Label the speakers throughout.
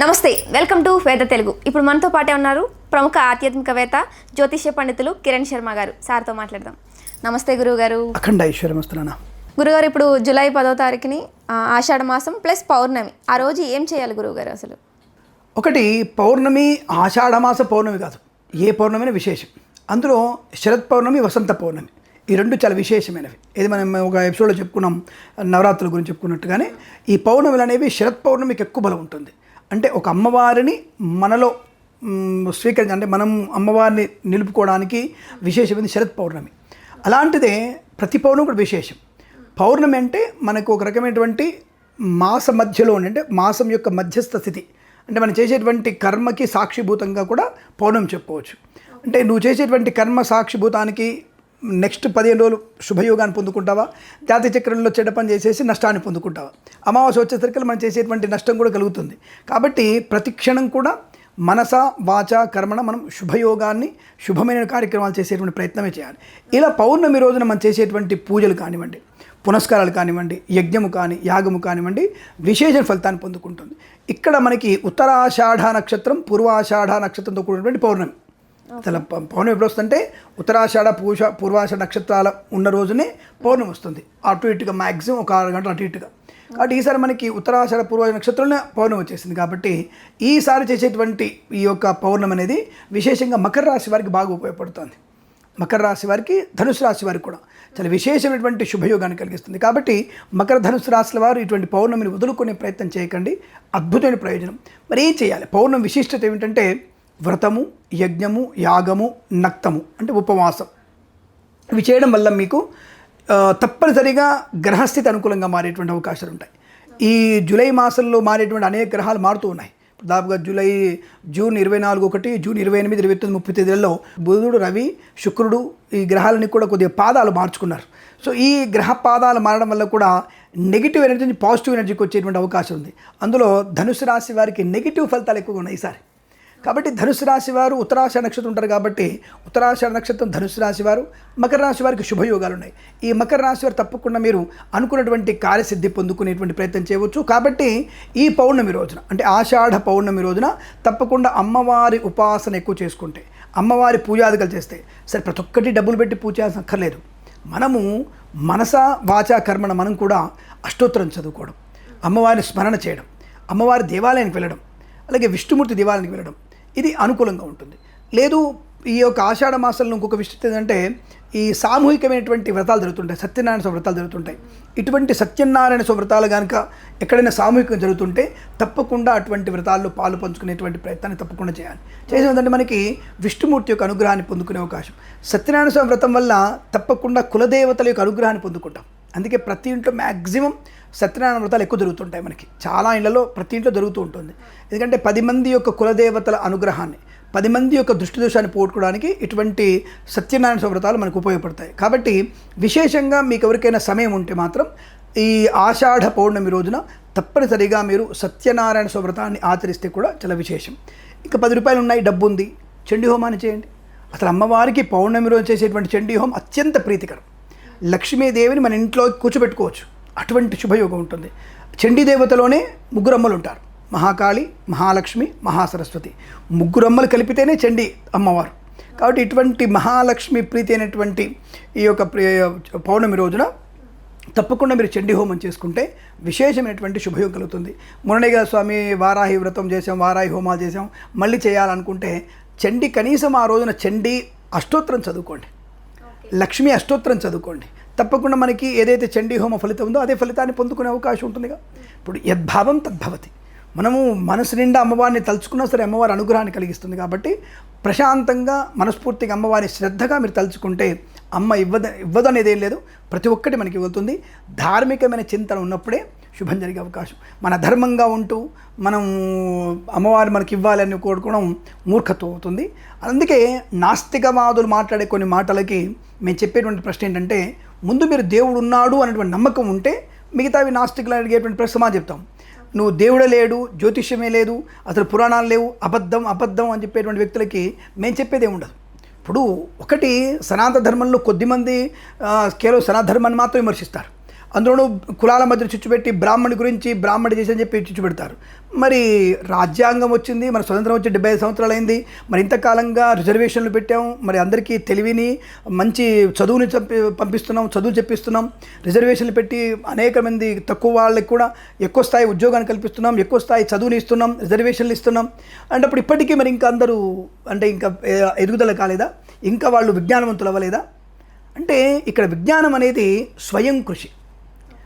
Speaker 1: నమస్తే welcome to వేద తెలుగు. ఇప్పుడు మనతో పాటే ఉన్నారు ప్రముఖ ఆధ్యాత్మికవేత్త జ్యోతిష్య పండితులు కిరణ్ శర్మ గారు. సార్తో మాట్లాడదాం. నమస్తే గురువు గారు
Speaker 2: అఖండ ఐశ్వర్యమస్తున్నానా
Speaker 1: గురుగారు ఇప్పుడు జూలై పదో తారీఖుని ఆషాఢ మాసం ప్లస్ పౌర్ణమి. ఆ రోజు ఏం చేయాలి గురువు గారు అసలు?
Speaker 2: ఒకటి పౌర్ణమి ఆషాఢమాస పౌర్ణమి కాదు. ఏ పౌర్ణమి విశేషం. అందులో శరత్ పౌర్ణమి వసంత పౌర్ణమి. ఈ రెండు చాలా విశేషమైనవి. ఇది మనం ఒక ఎపిసోడ్లో చెప్పుకున్నాం నవరాత్రుల గురించి చెప్పుకున్నట్టుగానే ఈ పౌర్ణమిలు అనేవి శరత్ పౌర్ణమికి ఎక్కువ బలం ఉంటుంది. అంటే ఒక అమ్మవారిని మనలో స్వీకరించి అంటే మనం అమ్మవారిని నిలుపుకోవడానికి విశేషమైన శరత్ పౌర్ణమి. అలాంటిదే ప్రతి పౌర్ణమి కూడా విశేషం. పౌర్ణమి అంటే మనకు ఒక రకమైనటువంటి మాస మధ్యలో అంటే మాసం యొక్క మధ్యస్థ స్థితి. అంటే మనం చేసేటువంటి కర్మకి సాక్షిభూతంగా కూడా పౌర్ణమి చెప్పుకోవచ్చు అంటే నువ్వు చేసేటువంటి కర్మ సాక్షిభూతానికి నెక్స్ట్ పదిహేను రోజులు శుభయోగాన్ని పొందుకుంటావా? జాతి చక్రంలో చెడ్డ పని చేసేసి నష్టాన్ని పొందుకుంటావా? అమావాస్య వచ్చేసరికి మనం చేసేటువంటి నష్టం కూడా కలుగుతుంది. కాబట్టి ప్రతి క్షణం కూడా మనస వాచ కర్మణ మనం శుభయోగాన్ని శుభమైన కార్యక్రమాలు చేసేటువంటి ప్రయత్నమే చేయాలి. ఇలా పౌర్ణమి రోజున మనం చేసేటువంటి పూజలు కానివ్వండి పునస్కారాలు కానివ్వండి యజ్ఞము కానీ యాగము కానివ్వండి విశేష ఫలితాన్ని పొందుకుంటుంది. ఇక్కడ మనకి ఉత్తరాషాఢ నక్షత్రం పూర్వాషాఢ నక్షత్రంతో కూడినటువంటి పౌర్ణమి. అసలు పౌర్ణమి ఎప్పుడు వస్తుందంటే ఉత్తరాషాఢ పూష పూర్వాషాఢ నక్షత్రాల ఉన్న రోజునే పౌర్ణమి వస్తుంది. అటు ఇటుగా మ్యాక్సిమం ఒక ఆరు గంటలు అటు ఇటుగా. కాబట్టి ఈసారి మనకి ఉత్తరాషాఢ పూర్వ నక్షత్రంలోనే పౌర్ణమి వచ్చేసింది. కాబట్టి ఈసారి చేసేటువంటి ఈ యొక్క పౌర్ణమి అనేది విశేషంగా మకర రాశి వారికి బాగా ఉపయోగపడుతుంది. మకర రాశి వారికి ధనుసు రాశి వారికి కూడా చాలా విశేషమైనటువంటి శుభయోగాన్ని కలిగిస్తుంది. కాబట్టి మకర ధనుసు రాశుల వారు ఇటువంటి పౌర్ణమిని వదులుకునే ప్రయత్నం చేయకండి. అద్భుతమైన ప్రయోజనం. మరి ఏం చేయాలి? పౌర్ణమి విశిష్టత ఏమిటంటే వ్రతము యజ్ఞము యాగము నక్తము అంటే ఉపవాసం. ఇవి చేయడం వల్ల మీకు తప్పనిసరిగా గ్రహస్థితి అనుకూలంగా మారేటువంటి అవకాశాలు ఉంటాయి. ఈ జూలై మాసంలో మారేటువంటి అనేక గ్రహాలు మారుతూ ఉన్నాయి. దాదాపుగా జూలై జూన్ ఇరవై నాలుగు ఒకటి జూన్ ఇరవై ఎనిమిది ఇరవై తొమ్మిది ముప్పై తేదీలలో బుధుడు రవి శుక్రుడు ఈ గ్రహాలని కూడా కొద్దిగా పాదాలు మార్చుకున్నారు. సో ఈ గ్రహ పాదాలు మారడం వల్ల కూడా నెగిటివ్ ఎనర్జీ పాజిటివ్ ఎనర్జీకి వచ్చేటువంటి అవకాశం ఉంది. అందులో ధనుసు రాశి వారికి నెగిటివ్ ఫలితాలు ఎక్కువగా ఉన్నాయి ఈసారి. కాబట్టి ధనుసు రాశి వారు ఉత్తరాష నక్షత్రం ఉంటారు కాబట్టి ఉత్తరాష నక్షత్రం ధనుసు రాశి వారు మకర రాశి వారికి శుభయోగాలు ఉన్నాయి. ఈ మకర రాశి వారు తప్పకుండా మీరు అనుకున్నటువంటి కార్యసిద్ధి పొందుకునేటువంటి ప్రయత్నం చేయవచ్చు. కాబట్టి ఈ పౌర్ణమి రోజున అంటే ఆషాఢ పౌర్ణమి రోజున తప్పకుండా అమ్మవారి ఉపాసన ఎక్కువ చేసుకుంటే అమ్మవారి పూజాదికలు చేస్తే సరే ప్రతి ఒక్కటి డబ్బులు పెట్టి పూజ చేయాల్సిన అక్కర్లేదు. మనము మనస వాచా కర్మణ మనం కూడా అష్టోత్తరం చదువుకోవడం అమ్మవారిని స్మరణ చేయడం అమ్మవారి దేవాలయానికి వెళ్ళడం అలాగే విష్ణుమూర్తి దేవాలయానికి వెళ్ళడం ఇది అనుకూలంగా ఉంటుంది. లేదు ఈ యొక్క ఆషాఢ మాసంలో ఇంకొక విషయం ఏంటంటే ఈ సామూహికమైనటువంటి వ్రతాలు జరుగుతుంటాయి. సత్యనారాయణ వ్రతాలు జరుగుతుంటాయి. ఇటువంటి సత్యనారాయణ వ్రతాలు కనుక ఎక్కడైనా సామూహికం జరుగుతుంటే తప్పకుండా అటువంటి వ్రతాల్లో పాలు పంచుకునేటువంటి ప్రయత్నాన్ని తప్పకుండా చేయాలి. చేసినదంటే మనకి విష్ణుమూర్తి యొక్క అనుగ్రహాన్ని పొందుకునే అవకాశం. సత్యనారాయణ స్వామి వ్రతం వల్ల తప్పకుండా కులదేవతల యొక్క అనుగ్రహాన్ని పొందుకుంటాం. అందుకే ప్రతి ఇంట్లో మ్యాక్సిమం సత్యనారాయణ వ్రతాలు ఎక్కువ జరుగుతుంటాయి మనకి. చాలా ఇళ్ళలో ప్రతి ఇంట్లో దొరుకుతూ ఉంటుంది. ఎందుకంటే పది మంది యొక్క కులదేవతల అనుగ్రహాన్ని పది మంది యొక్క దృష్టి దోషాన్ని పోగొట్టుకోవడానికి ఇటువంటి సత్యనారాయణ వ్రతాలు మనకు ఉపయోగపడతాయి. కాబట్టి విశేషంగా మీకు ఎవరికైనా సమయం ఉంటే మాత్రం ఈ ఆషాఢ పౌర్ణమి రోజున తప్పనిసరిగా మీరు సత్యనారాయణ స్వామి వ్రతాన్ని ఆచరిస్తే కూడా చాలా విశేషం. ఇంకా పది రూపాయలు ఉన్నాయి డబ్బు ఉంది చండీ హోమాన్ని చేయండి. అసలు అమ్మవారికి పౌర్ణమి రోజు చేసేటువంటి చండీ హోమం అత్యంత ప్రీతికరం. లక్ష్మీదేవిని మన ఇంట్లో కూర్చోబెట్టుకోవచ్చు. అటువంటి శుభయోగం ఉంటుంది. చండీ దేవతలోనే ముగ్గురు అమ్మలు ఉంటారు మహాకాళి మహాలక్ష్మి మహాసరస్వతి. ముగ్గురు అమ్మలు కలిపితేనే చండీ అమ్మవారు. కాబట్టి ఇటువంటి మహాలక్ష్మి ప్రీతి అయినటువంటి ఈ యొక్క పౌర్ణమి రోజున తప్పకుండా మీరు చండీ హోమం చేసుకుంటే విశేషమైనటువంటి శుభయోగం కలుగుతుంది. మురళీగా స్వామి వారాహి వ్రతం చేసాం వారాహి హోమాలు చేసాం మళ్ళీ చేయాలనుకుంటే చండీ కనీసం ఆ రోజున చండీ అష్టోత్తరం చదువుకోండి. లక్ష్మీ అష్టోత్తరం చదువుకోండి. తప్పకుండా మనకి ఏదైతే చండీ హోమ ఫలితం ఉందో అదే ఫలితాన్ని పొందుకునే అవకాశం ఉంటుందిగా. ఇప్పుడు యద్భావం తద్భవతి. మనము మనసు నిండా అమ్మవారిని తలుచుకున్నా సరే అమ్మవారి అనుగ్రహాన్ని కలిగిస్తుంది కాబట్టి ప్రశాంతంగా మనస్ఫూర్తిగా అమ్మవారిని శ్రద్ధగా మీరు తలుచుకుంటే అమ్మ ఇవ్వద ఇవ్వదు అనేది ఏం లేదు. ప్రతి ఒక్కటి మనకి ఇవ్వుతుంది ధార్మికమైన చింతన ఉన్నప్పుడే శుభం జరిగే అవకాశం. మన ధర్మంగా ఉంటూ మనం అమ్మవారు మనకి ఇవ్వాలని కోరుకోవడం మూర్ఖత్వం అవుతుంది. అందుకే నాస్తికవాదులు మాట్లాడే కొన్ని మాటలకి మేము చెప్పేటువంటి ప్రశ్న ఏంటంటే ముందు మీరు దేవుడు ఉన్నాడు అనేటువంటి నమ్మకం ఉంటే మిగతావి నాస్తికులు అడిగేటువంటి ప్రశ్న మా చెప్తాం. నువ్వు దేవుడే లేడు జ్యోతిష్యమే లేదు అసలు పురాణాలు లేవు అబద్ధం అబద్ధం అని చెప్పేటువంటి వ్యక్తులకి మేము చెప్పేదే ఉండదు. ఇప్పుడు ఒకటి సనాతన ధర్మంలో కొద్దిమంది కేవలం సనాతన ధర్మాన్ని మాత్రం విమర్శిస్తారు. అందులోనూ కులాల మధ్య చిచ్చు పెట్టి బ్రాహ్మణి గురించి బ్రాహ్మణి చేసి అని చెప్పి చిచ్చు పెడతారు మరి రాజ్యాంగం వచ్చింది మన స్వతంత్రం వచ్చి డెబ్బై ఐదు సంవత్సరాలు అయింది మరి ఇంతకాలంగా రిజర్వేషన్లు పెట్టాం మరి అందరికీ తెలివిని మంచి చదువుని చంపి పంపిస్తున్నాం చదువు చెప్పిస్తున్నాం రిజర్వేషన్లు పెట్టి అనేక మంది తక్కువ వాళ్ళకి కూడా ఎక్కువ స్థాయి ఉద్యోగాన్ని కల్పిస్తున్నాం ఎక్కువ స్థాయి చదువుని ఇస్తున్నాం రిజర్వేషన్లు ఇస్తున్నాం. అంటే అప్పుడు ఇప్పటికీ మరి ఇంకా అందరూ అంటే ఇంకా ఎదుగుదల కాలేదా? ఇంకా వాళ్ళు విజ్ఞానవంతులు అవ్వలేదా? అంటే ఇక్కడ విజ్ఞానం అనేది స్వయం కృషి.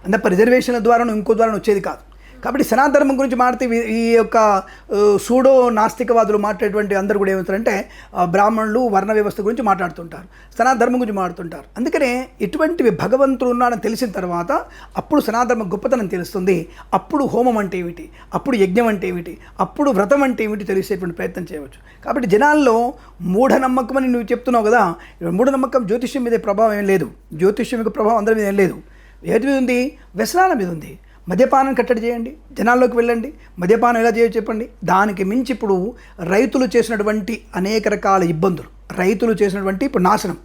Speaker 2: అంటే ప్రిజర్వేషన్ల ద్వారా ఇంకో ద్వారా వచ్చేది కాదు. కాబట్టి సనాతనం గురించి మాట్లాడితే ఈ యొక్క సూడో నాస్తికవాదులు మాట్లాడేటువంటి అందరూ కూడా ఏమవుతారంటే బ్రాహ్మణులు వర్ణ వ్యవస్థ గురించి మాట్లాడుతుంటారు. సనాధర్మం గురించి మాట్లాడుతుంటారు. అందుకనే ఇటువంటివి భగవంతుడు ఉన్నాడని తెలిసిన తర్వాత అప్పుడు సనాతన గొప్పతనం తెలుస్తుంది. అప్పుడు హోమం అంటే ఏమిటి? అప్పుడు యజ్ఞం అంటే ఏమిటి? అప్పుడు వ్రతం అంటే ఏమిటి తెలిసేటువంటి ప్రయత్నం చేయవచ్చు. కాబట్టి జనాల్లో మూఢనమ్మకం అని నువ్వు చెప్తున్నావు కదా మూఢనమ్మకం జ్యోతిష్యం మీద ప్రభావం ఏం లేదు. జ్యోతిష్యం యొక్క ప్రభావం అందరి మీద ఏం లేదు. ఏది మీద ఉంది? వ్యసనాల మీద ఉంది. మద్యపానం కట్టడి చేయండి. జనాల్లోకి వెళ్ళండి. మద్యపానం ఎలా చేయో చెప్పండి? దానికి మించి ఇప్పుడు రైతులు చేసినటువంటి అనేక రకాల ఇబ్బందులు. రైతులు చేసినటువంటి ఇప్పుడు నాశనం.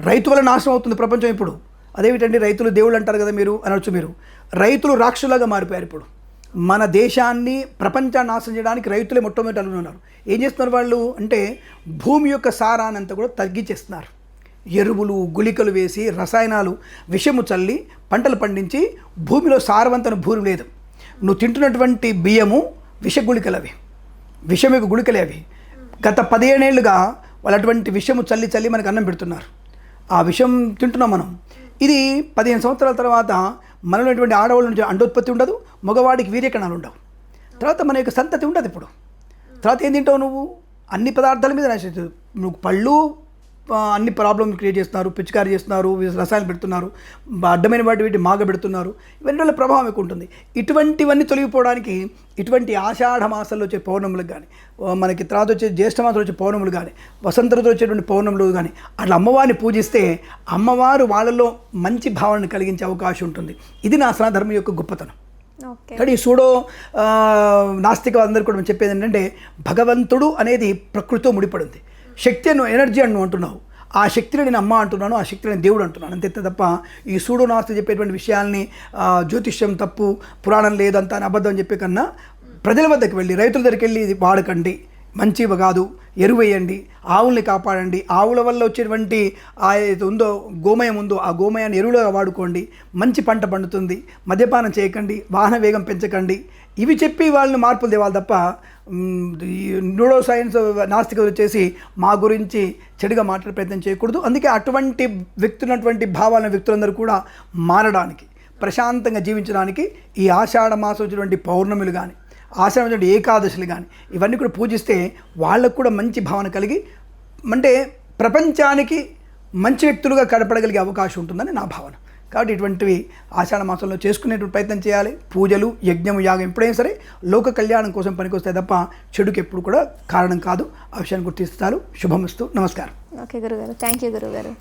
Speaker 2: రైతు వల్ల నాశనం అవుతుంది ప్రపంచం ఇప్పుడు. అదేమిటండి రైతులు దేవుళ్ళు అంటారు కదా మీరు అనొచ్చు మీరు. రైతులు రాక్షసులాగా మారిపోయారు ఇప్పుడు. మన దేశాన్ని ప్రపంచాన్ని నాశనం చేయడానికి రైతులే మొట్టమొదటి ఉన్నారు ఏం చేస్తున్నారు వాళ్ళు? అంటే భూమి యొక్క సారానంతా కూడా తగ్గించేస్తున్నారు. ఎరువులు గుళికలు వేసి రసాయనాలు విషము చల్లి పంటలు పండించి భూమిలో సారవంతమైన భూమి లేదు. నువ్వు తింటున్నటువంటి బియ్యము విష గుళికలు అవి విషం యొక్క గుళికలే అవి. గత పదిహేనేళ్ళుగా వాళ్ళు అటువంటి విషము చల్లి చల్లి మనకు అన్నం పెడుతున్నారు. ఆ విషం తింటున్నాం మనం. ఇది పదిహేను సంవత్సరాల తర్వాత మనలో ఉన్నటువంటి ఆడవాళ్ళ నుంచి అండోత్పత్తి ఉండదు మగవాడికి వీర్యకణాలు ఉండవు. తర్వాత మన యొక్క సంతతి ఉండదు ఇప్పుడు. తర్వాత ఏం తింటావు నువ్వు? అన్ని పదార్థాల మీద నశిస్తుంది నువ్వు పళ్ళు అన్ని ప్రాబ్లమ్ క్రియేట్ చేస్తున్నారు పిచికారి చేస్తున్నారు రసాయనాలు పెడుతున్నారు అడ్డమైన వాటి వీటి మాగ పెడుతున్నారు ఇవన్నీ వల్ల ప్రభావం ఎక్కువ ఉంటుంది. ఇటువంటివన్నీ తొలగిపోవడానికి ఇటువంటి ఆషాఢ మాసాల్లో వచ్చే పౌర్ణములకు కానీ మనకి తర్వాత వచ్చే జ్యేష్ఠ మాసంలో వచ్చే పౌర్ణములు కానీ వసంత ఋతువులో వచ్చేటువంటి పౌర్ణములు కానీ అట్లా అమ్మవారిని పూజిస్తే అమ్మవారు వాళ్ళలో మంచి భావనను కలిగించే అవకాశం ఉంటుంది. ఇది నా సనాధర్మం యొక్క గొప్పతనం. కానీ సూడో నాస్తిక అందరూ కూడా చెప్పేది ఏంటంటే భగవంతుడు అనేది ప్రకృతితో ముడిపడింది శక్తి అను ఎనర్జీ అను అంటున్నావు. ఆ శక్తిని నేను అమ్మ అంటున్నాను ఆ శక్తిని నేను దేవుడు అంటున్నాను. అంతే తప్ప ఈ సూడోనాస్తి చెప్పేటువంటి విషయాల్ని జ్యోతిష్యం తప్పు పురాణం లేదంతా అని అబద్ధం చెప్పే కన్నా ప్రజల వద్దకు వెళ్ళి రైతుల దగ్గరికి వెళ్ళి ఇది వాడకండి. మంచివి కాదు ఎరువేయండి ఆవుల్ని కాపాడండి. ఆవుల వల్ల వచ్చేటువంటి ఆ ఉందో గోమయం ఉందో ఆ గోమయాన్ని ఎరువులుగా వాడుకోండి. మంచి పంట పండుతుంది. మద్యపానం చేయకండి వాహన వేగం పెంచకండి. ఇవి చెప్పి వాళ్ళని మార్పులు తేవాలి తప్ప న్యూడో సైన్స్ నాస్తికలు వచ్చేసి మా గురించి చెడుగా మాట్లాడే ప్రయత్నం చేయకూడదు. అందుకే అటువంటి వ్యక్తున్నటువంటి భావాలను వ్యక్తులందరూ కూడా మారడానికి ప్రశాంతంగా జీవించడానికి ఈ ఆషాఢ మాసం వచ్చినటువంటి పౌర్ణమిలు కానీ ఆశ్రమం ఏకాదశులు కానీ ఇవన్నీ కూడా పూజిస్తే వాళ్ళకు కూడా మంచి భావన కలిగి అంటే ప్రపంచానికి మంచి వ్యక్తులుగా కడపడగలిగే అవకాశం ఉంటుందని నా భావన. కాబట్టి ఇటువంటివి ఆషాఢ మాసంలో చేసుకునేటువంటి ప్రయత్నం చేయాలి. పూజలు యజ్ఞము యాగం ఎప్పుడైనా సరే లోక కళ్యాణం కోసం పనికొస్తాయి తప్ప చెడుకు ఎప్పుడు కూడా కారణం కాదు. ఆ విషయాన్ని గుర్తిస్తారు శుభమస్తు. నమస్కారం.
Speaker 1: ఓకే గురుగారు. థ్యాంక్ యూ గురుగారు.